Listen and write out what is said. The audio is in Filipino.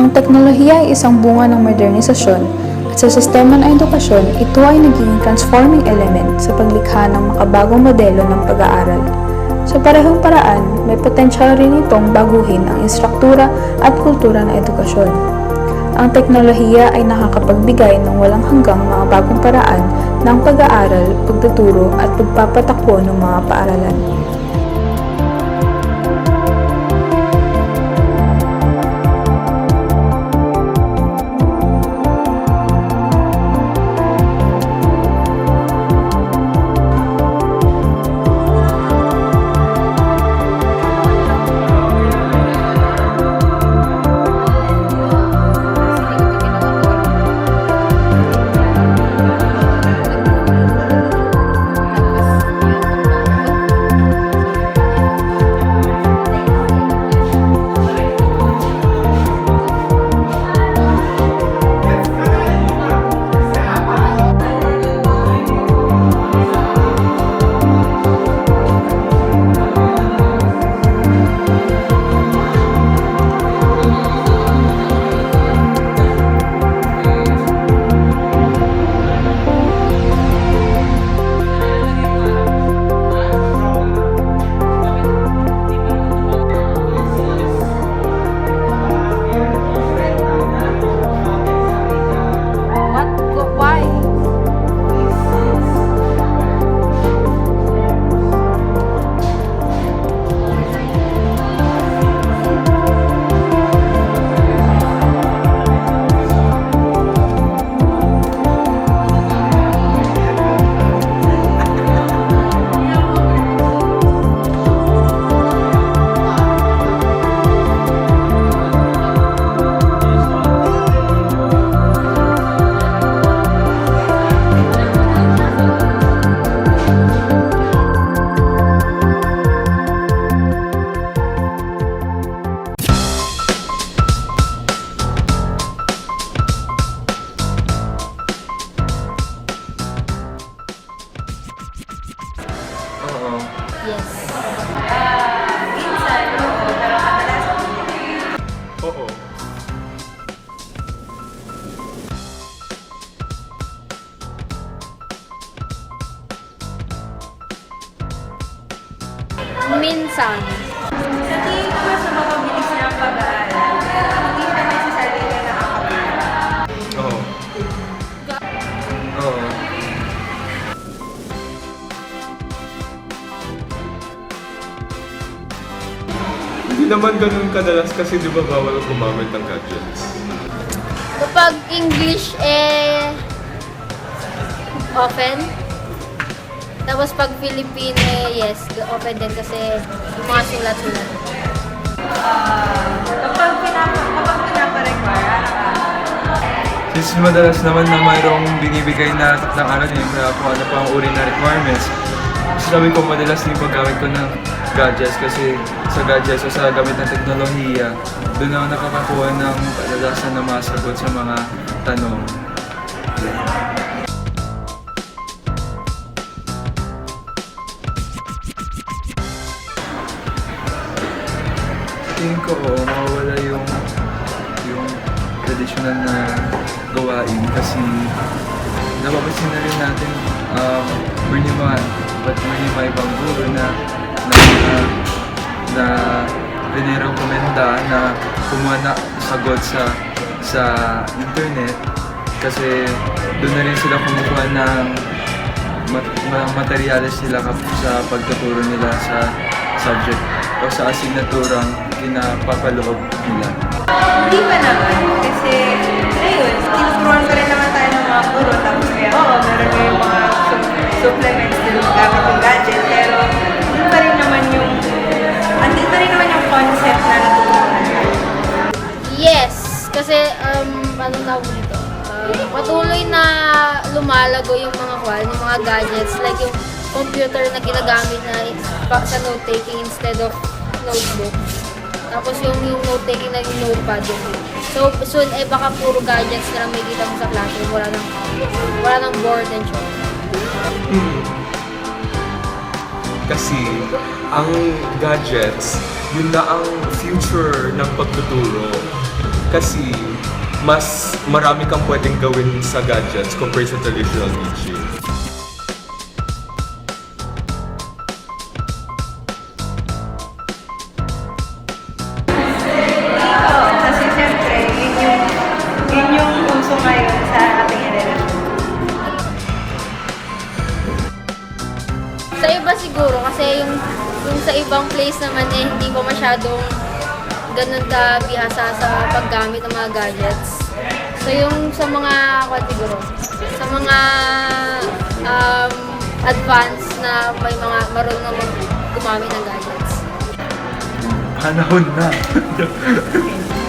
Ang teknolohiya ay isang bunga ng modernisasyon at sa sistema ng edukasyon, ito ay naging transforming element sa paglikha ng makabagong modelo ng pag-aaral. Sa parehong paraan, may potensyal rin itong baguhin ang instruktura at kultura ng edukasyon. Ang teknolohiya ay nakakapagbigay ng walang hanggang mga bagong paraan ng pag-aaral, pagtuturo at pagpapatakbo ng mga paaralan. Minsan. Sa tingin ko ba sa mapabilis ng pag-aaral, hindi siya necessarily na nakakapagod. Oo. Oo. Hindi naman ganun kadalas kasi di ba bawal gumamit ng gadgets? Kapag English, eh, open. Tapos pag Filipino, yes, open din kasi yung mga sulat-sulat. Kapag pinapa, kapag pinapa-require, ano ka? Since madalas naman na mayroong binibigay na ng ano din, na kung ano pa ang uri na requirements, sabi ko madalas din paggamit ko ng gadgets kasi sa gadgets o sa gamit ng teknolohiya, doon ako nakakakuha ng kadalasan na mga sagot sa mga tanong. Sa tingin ko, oo, mawawala yung yung traditional na gawain kasi napapansin na rin natin um, may mga but may mga ibang guro na na na, na pinirekomenda na kumuha na sagot sa sa internet kasi doon na rin sila kumukuha ng mat- ma- materyales nila sa pagtuturo nila sa subject o sa asignaturang pinapapaloob nila. Hindi pa naman. Kasi, ayun, tinuturuan pa rin naman tayo ng mga guro. Tapos kaya, oo, meron na yung mga su- supplements din gamit yung gadget. Pero, hindi pa rin naman yung, andun pa rin naman yung concept na natutunan natin. Yes, kasi um, ano na ako dito, um, patuloy na lumalago yung mga kwan, yung mga gadgets, like yung computer na ginagamit na sa note-taking instead of notebook. Tapos yung, yung note-taking na yung notepad yun. So, soon, eh, baka puro gadgets na lang may kita mo sa classroom. Wala nang, wala nang board and chalk. Kasi ang gadgets, yun na ang future ng pagtuturo. Kasi mas marami kang pwedeng gawin sa gadgets compared sa traditional DJ. Place naman eh, hindi pa masyadong ganun ka bihasa sa paggamit ng mga gadgets. So yung sa mga, what siguro, sa mga um, advanced na may mga marunong gumamit ng gadgets. Panahon na.